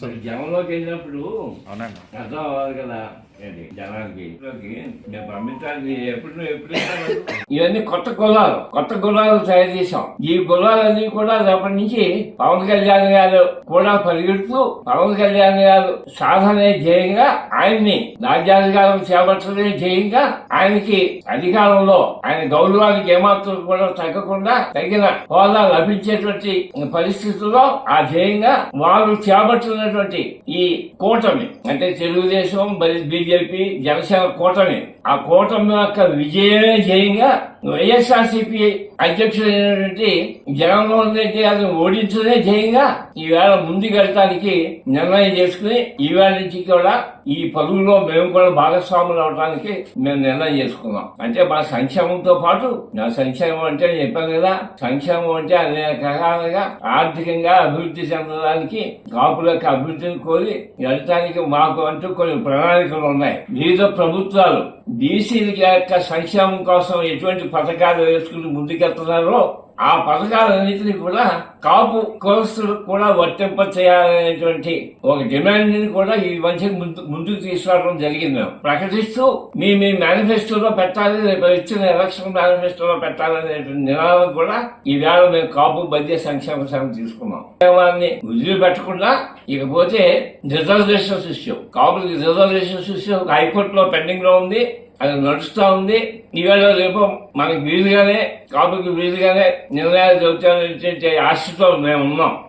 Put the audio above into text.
జనంలోకి వెళ్ళినప్పుడు అవునండి. అర్థం అవ్వాలి కదా. జనానికి నేను పంపించాలి ఎప్పుడు ఎప్పుడు? ఇవన్నీ కొత్త కులాలు కొత్త కులాలు తయారు చేశాం. ఈ కులాలన్నీ కూడా రేపటి నుంచి పవన్ కళ్యాణ్ గారు కూడా పరిగెడుతూ పవన్ కళ్యాణ్ గారు సాధనే ధ్యేయంగా ఆయన్ని రాజ్యాధికారం చేపట్టడమే ధ్యేయంగా ఆయనకి అధికారంలో ఆయన గౌరవానికి ఏమాత్రం కూడా తగ్గకుండా తగిన హోదా లభించేటువంటి పరిస్థితుల్లో ఆ ధ్యేయంగా వారు చేపడుతున్నటువంటి ఈ కూటమి అంటే తెలుగుదేశం బీజేపీ జనసేన కూటమి ఆ కూటమి యొక్క విజయమే జయంగా వైఎస్ఆర్సీపీ అధ్యక్షుడైనటువంటి జగన్మోహన్ రెడ్డి గారిని ఓడించడమే ధ్యేయంగా ఈవేళ ముందుకెళ్ళటానికి నిర్ణయం చేసుకుని ఈవేళ నుంచి కూడా ఈ పదవుల్లో మేము కూడా భాగస్వాములు అవడానికి మేము నిర్ణయం చేసుకున్నాం. అంటే మా సంక్షేమంతో పాటు నా సంక్షేమం అంటే నేను చెప్పాను కదా సంక్షేమం అంటే అనేక రకాలుగా ఆర్థికంగా అభివృద్ధి చెందడానికి కాపులకు అభివృద్ధిని కోరి వెళ్ళటానికి మాకు అంటూ కొన్ని ప్రణాళికలు ఉన్నాయి. వివిధ ప్రభుత్వాలు బీసీల యొక్క సంక్షేమం కోసం ఎటువంటి పథకాలు వేసుకుని ముందుకెళ్తున్నారో ఆ పథకాలన్నింటినీ కూడా కాపు కోర్సులు కూడా వర్తింప చేయాలనేటువంటి ఒక డిమాండ్ని కూడా ఈ మధ్య ముందు ముందుకు తీసుకురావడం జరిగింది. మేము ప్రకటిస్తూ మీ మీ మేనిఫెస్టోలో పెట్టాలి రేపు ఇచ్చిన ఎలక్షన్ మేనిఫెస్టోలో పెట్టాలనేటువంటి నినాదం కూడా ఈవేళ మేము కాపు మధ్య సంక్షేమ సంఘం తీసుకున్నాం. సంక్షేమాన్ని వదిలిపెట్టకుండా ఇకపోతే రిజర్వేషన్స్ ఇష్యూ. కాపులకి రిజర్వేషన్స్ ఇష్యూ హైకోర్టులో పెండింగ్లో ఉంది. అది నడుస్తా ఉంది. ఈవేళ రేపు మనకి వీలుగానే కాపుకి వీలుగానే నిర్ణయాలు జరుగుతాయనే ఆశతో మేము ఉన్నాం.